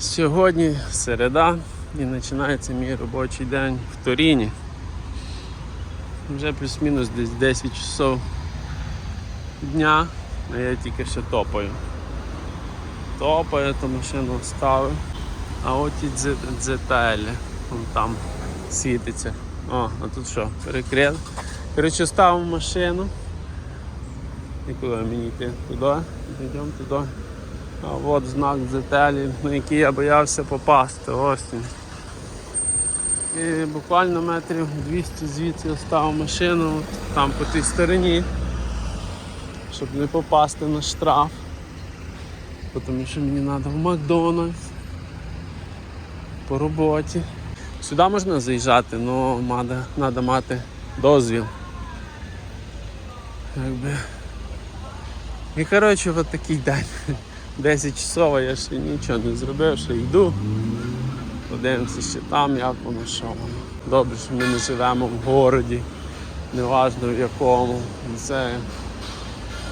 Сьогодні середа і починається мій робочий день в Торіні. Вже плюс-мінус десь 10 часов дня, а я тільки ще топаю. Топаю, то машину ставив. А от і дзетелі, вон там світиться. О, а тут що, перекрет. Коротше, ставив машину. І куди мені йти? Туди? Йдемо туди. А от знак дзетелі, на який я боявся попасти. Ось. І буквально метрів 200 звідси оставив машину от там по тій стороні, щоб не попасти на штраф. Тому що мені треба в Макдональдс по роботі. Сюди можна заїжджати, але треба мати дозвіл. Якби. І коротше, от такий день. 10 часов, а я ще нічого не зробив, ще йду. Подивимося ще там, як воно, що воно. Добре, що ми не живемо в городі, неважно в якому. Це,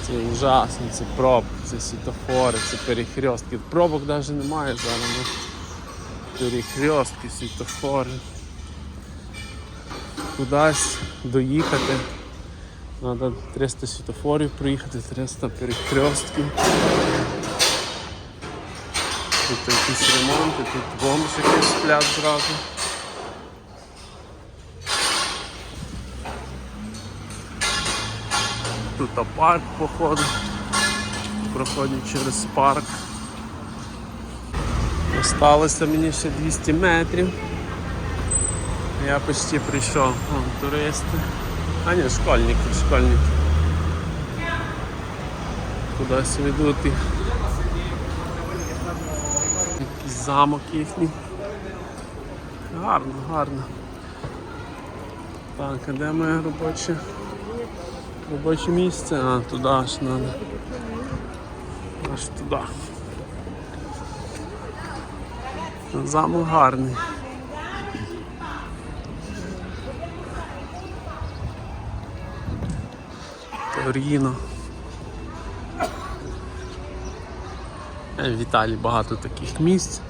це ужасно, це пробки, це світофори, це перехрестки. Пробок навіть немає зараз. Ну. Перехрестки, світофори. Кудись доїхати. Треба 300 світофорів проїхати, 300 перехрестків. Тут якісь ремонти, тут бомж якийсь сплять зразу. Тут парк походу. Проходять через парк. Осталося мені ще 200 метрів. Я почти прийшов. Вон, туристи. А ні, школьники, школьники. Кудись ведуть їх. Якийсь замок їхній. Гарно, гарно. Так, а де моє робоче? Робоче місце? А, туди аж треба. Аж туди. Замок гарний. Торіно. Е, В Італії багато таких місць.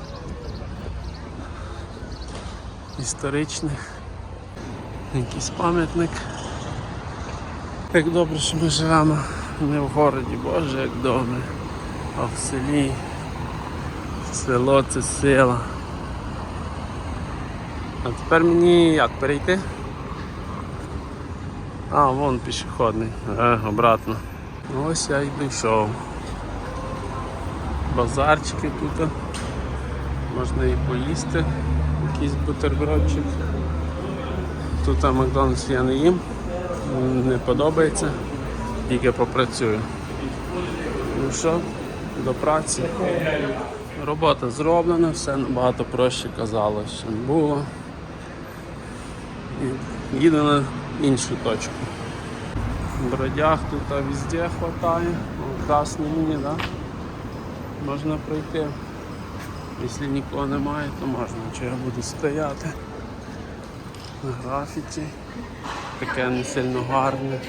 Історичних. Якийсь пам'ятник. Як добре, що ми живемо не в городі, Боже, як добре, а в селі. Село це сила. А тепер мені як перейти? А, вон пішохідний. Е, обратно. Ну, Ось я й дійшов. Базарчики тут. Можна і поїсти. Якийсь бутербродчик. Тут Макдональдс я не їм. Не подобається. Тільки попрацюю. Ну що, до праці. Робота зроблена, все набагато проще казалось, чим було. І їду на іншу точку. Бродяг тут везде. О, Красні лінії, да? Можна пройти. Якщо нікого немає, то можна. Я буду стояти на графіті. Таке не сильно гарне.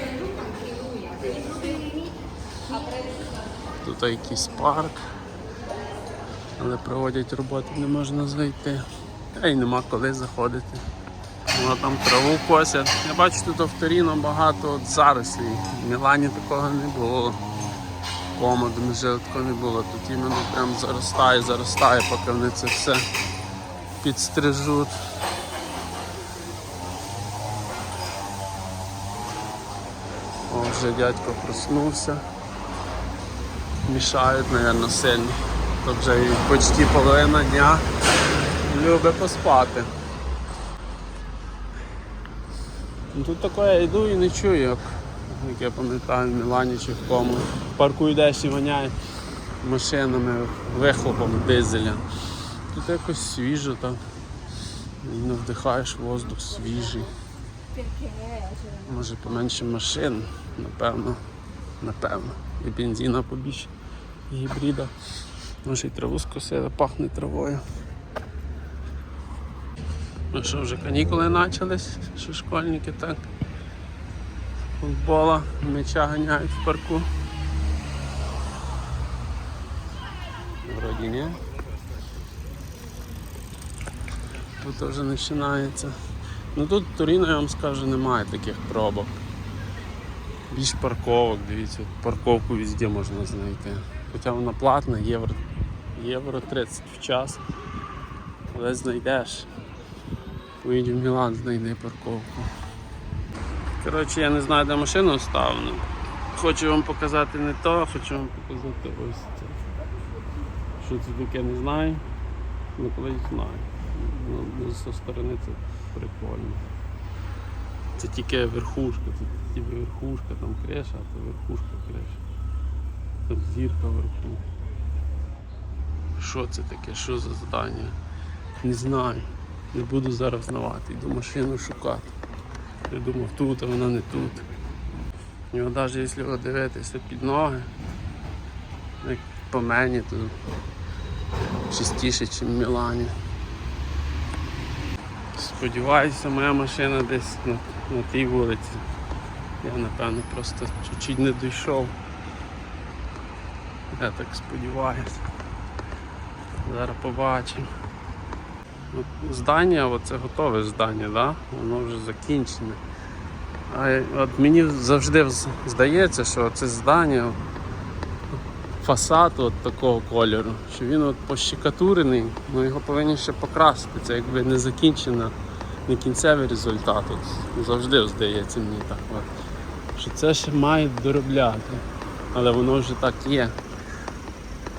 Тут якийсь парк, але проводять роботи, не можна зайти. Та й нема коли заходити. Вона там траву косять. Я бачу, тут в Торіно багато от зарослів. В Мілані такого не було. Кома, де такого не було. Тут іменно прям заростає, заростає, поки вони це все підстрижуть. О, вже дядько проснувся. Мішають, мабуть, сильно. То вже і почти половина дня любить поспати. Ну, Тут таке я йду і не чую, як, як я пам'ятаю в Мілані чи в кому. В парку йдеш і воняє машинами, вихлопом дизеля. Тут якось свіжо так. Не вдихаєш воздух свіжий. Може поменше машин, напевно. Напевно. І бензина побільше, і гібрида. Може і траву скосили, пахне травою. Ну що, вже канікули почались, що школьники так. Футбола, м'яча ганяють в парку. Вроді ні. Тут теж починається. Ну тут Торіно, я вам скажу, немає таких пробок. Більш парковок, дивіться, парковку везде можна знайти. Хоча вона платна, євро, євро 30 в час. Але знайдеш. Поїдь в Мілан, знайди парковку. Коротше, я не знаю, де машину ставлю. Хочу вам показати не то, хочу вам показати ось це. Що це таке, не знаю. Ну колись знаю. Ну, зі сторони це прикольно. Це тільки верхушка, це тільки верхушка, там криша, а це верхушка криша. Тут зірка вверху. Що це таке? Що за здання? Не знаю. Не буду зараз знавати. Йду машину шукати. Я думав тут, а вона не тут. І от навіть якщо його дивитися під ноги, як по мені, то чистіше, ніж Мілані. Сподіваюся, моя машина десь на, на тій вулиці. Я напевно просто чуть-чуть не дійшов. Я так сподіваюся. Зараз побачимо. От здання, оце готове здання, да? воно вже закінчене. А от мені завжди здається, що це здання, фасад от такого кольору, що він от пощекатурений, ну його повинні ще покрасити. Це якби не закінчено, не кінцевий результат. От завжди здається мені так. От. Що це ще мають доробляти. Але воно вже так є.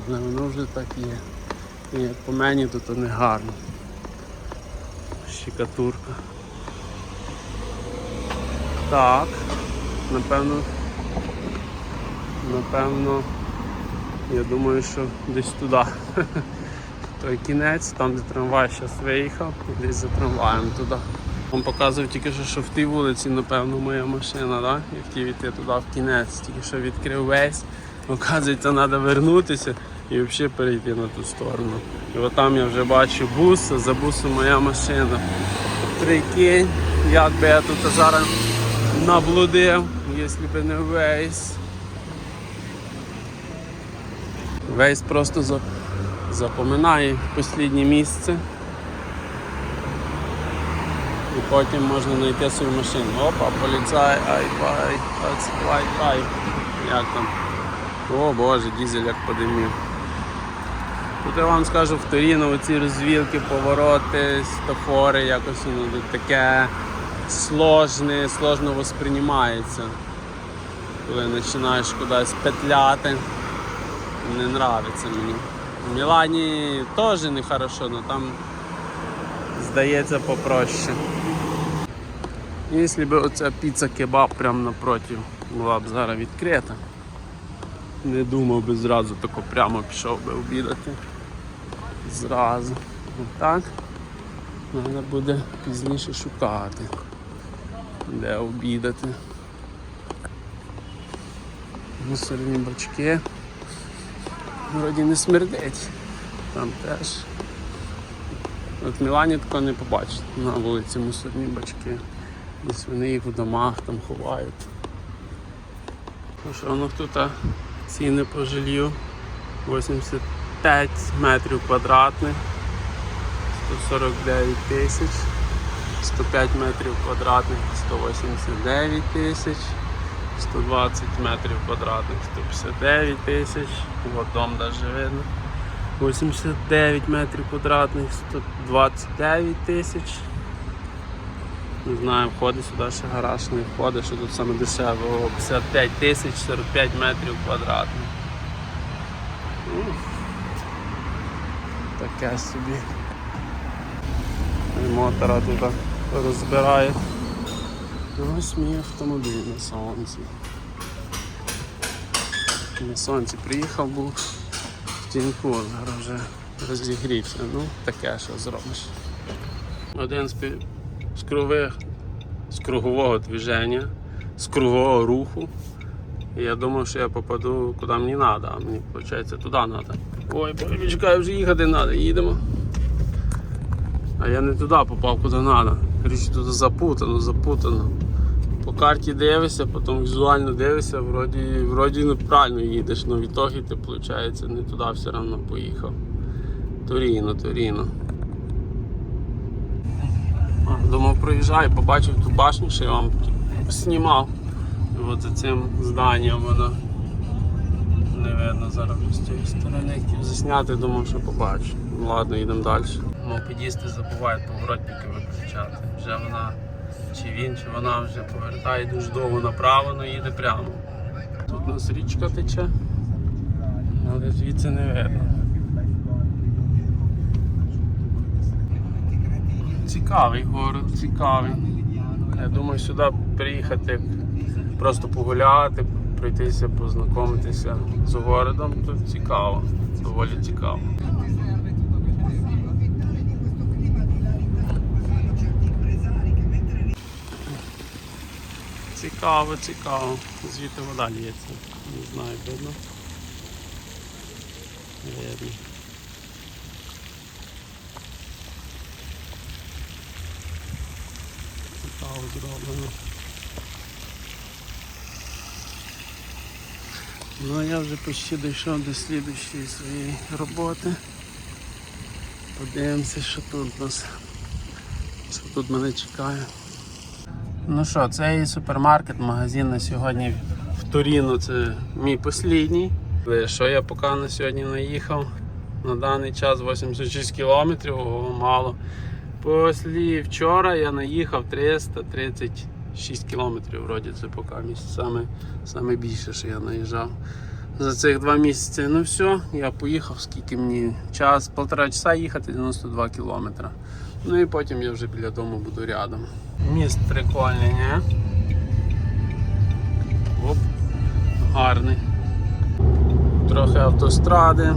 Але воно вже так є. І по мені, то не гарно. Щекатурка. Так, напевно. Напевно, я думаю, що десь туди. Той кінець, там де трамвай зараз виїхав, і десь за трамваєм туди. Вам показував тільки що, що в тій вулиці, напевно, моя машина, да? я хотів йти туди в кінець, тільки що відкрив весь. Оказується, треба вернутися і взагалі перейти на ту сторону. І от там я вже бачу бус, за бусом моя машина. Прикинь, як би я тут зараз наблудив, якщо б не весь. Весь просто зап- запоминає останнє місце. І потім можна знайти свою машину. Опа, поліцай, ай, бай, ай, ай. Як там? О боже, дізель як подимів. Тут я вам скажу в Торіно оці розвілки, повороти, стафори, якось воно тут таке сложне, сложно восприймається. Коли починаєш кудись петляти. Не нравиться мені. В Мілані теж не хорошо, але там здається попроще. Б оця піца кебаб прямо напроти була б зараз відкрита, не думав би зразу тако прямо пішов би обідати. Зразу. Отак. Треба буде пізніше шукати, де обідати. Мусорні бачки. Вроді не смердить. Там теж. От Мілані такого не побачите. На вулиці мусорні бачки. Десь вони їх в домах там ховають. Ну що воно тут ціни по жилью 85 метрів квадратних, 149 тисяч, 105 метрів квадратних, 189 тисяч. 120 метрів квадратних, 159 тисяч, от дом навіть видно. 89 метрів квадратних, 129 тисяч. Не знаю, входить сюди ще гараж, не входить, що тут саме дешево. 55 тисяч 45 метрів квадратних. Таке собі. Мотора тут розбирає. Ось мій автомобіль на сонці. На сонці приїхав був в тіньку, зараз вже розігрівся. Ну, таке що зробиш. Один з, з кругових, з кругового движення, з кругового руху. Я думав, що я попаду куди мені треба, а мені виходить туди треба. Ой, чекай, вже їхати треба, їдемо. А я не туди попав, куди треба. Річ тут запутано, запутано. По карті дивишся, потім візуально дивишся, вроді, вроді ну, їдеш, але в ітогі ти, виходить, не туди все одно поїхав. Торіно, Торіно. Думав, проїжджаю, побачив ту башню, що я вам знімав. І от за цим зданням воно не видно зараз з цієї сторони. Хотів засняти, думав, що побачу. Ну, Ладно, йдемо далі. Мопедісти забувають поворотники виключати. Вже вона, чи він, чи вона вже повертає дуже довго направо, але їде прямо. Тут у нас річка тече, але звідси не видно. Цікавий город, цікавий. Я думаю, сюди приїхати, просто погуляти, пройтися, познайомитися з городом. Тут цікаво, доволі цікаво. Цікаво, цікаво. Звідти вода лється. Не знаю, видно. Видно. Цікаво зроблено. Ну я вже почти дійшов до слідущої своєї роботи. Подивимося, що тут нас. Що тут мене чекає. Ну що, цей супермаркет, магазин на сьогодні в Туріну це мій послідній. Що я поки на сьогодні наїхав? На даний час 86 кілометрів, мало. Після вчора я наїхав 336 кілометрів, вроді це поки місяць. Саме, саме більше, що я наїжджав. За цих два місяці. Ну все, я поїхав, скільки мені час, полтора часа їхати 92 кілометри. Ну і потім я вже біля дому буду рядом. Міст прикольний, не? Оп, гарний. Трохи автостради.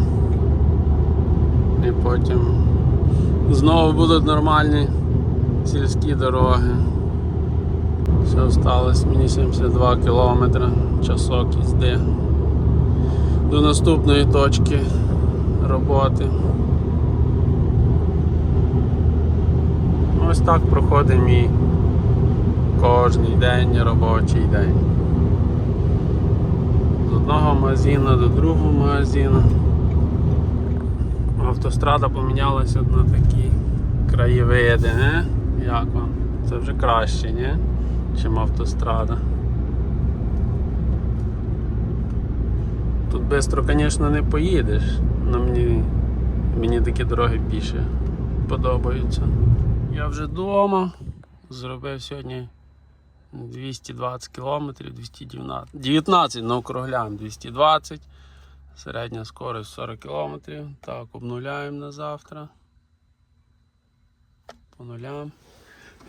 І потім знову будуть нормальні сільські дороги. Все осталось мені 72 кілометри, часок їзди до наступної точки роботи. Ось так проходить мій кожний день робочий день. З одного магазину до другого магазину. Автострада помінялася на такі краєвиди, не? Як вам? Це вже краще, ні? Чим автострада. Тут швидко, звісно, не поїдеш, але мені, мені такі дороги більше подобаються. Я вже вдома. Зробив сьогодні 220 кілометрів, 219 19 на округляємо 220. Середня скорість 40 кілометрів. Так, обнуляємо на завтра. По нулям.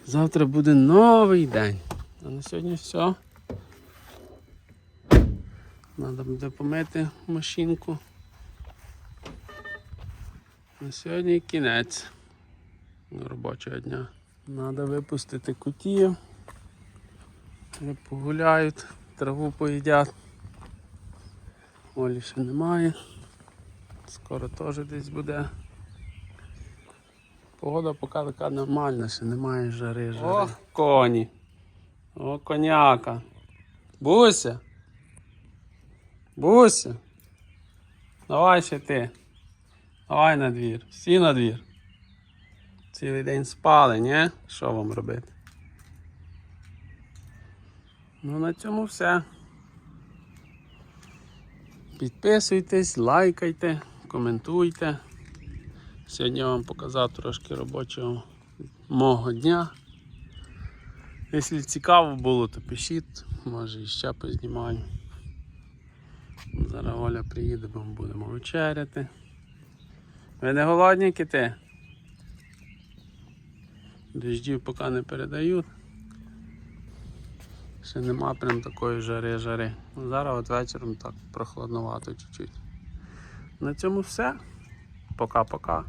Завтра буде новий день. А на сьогодні все. Треба буде помити машинку. На сьогодні кінець робочого дня. Треба випустити кутію. Вони Погуляють, траву поїдять. Олі ще немає. Скоро теж десь буде. Погода поки така нормальна, ще немає жари. жари. О, коні. О, коняка. Буся. Буся. Давай ще ти. Давай на двір. Всі на двір. Цілий день спали, ні? Що вам робити? Ну на цьому все. Підписуйтесь, лайкайте, коментуйте. Сьогодні я вам показав трошки робочого мого дня. Якщо цікаво було, то пишіть, може іще познімаю. Зараз Оля приїде, бо ми будемо вечеряти. Ви не голодні кити? Дождів поки не передають. Ще нема прям такої жари-жари. Зараз от вечором так прохладновато чуть-чуть. На цьому все. Пока-пока.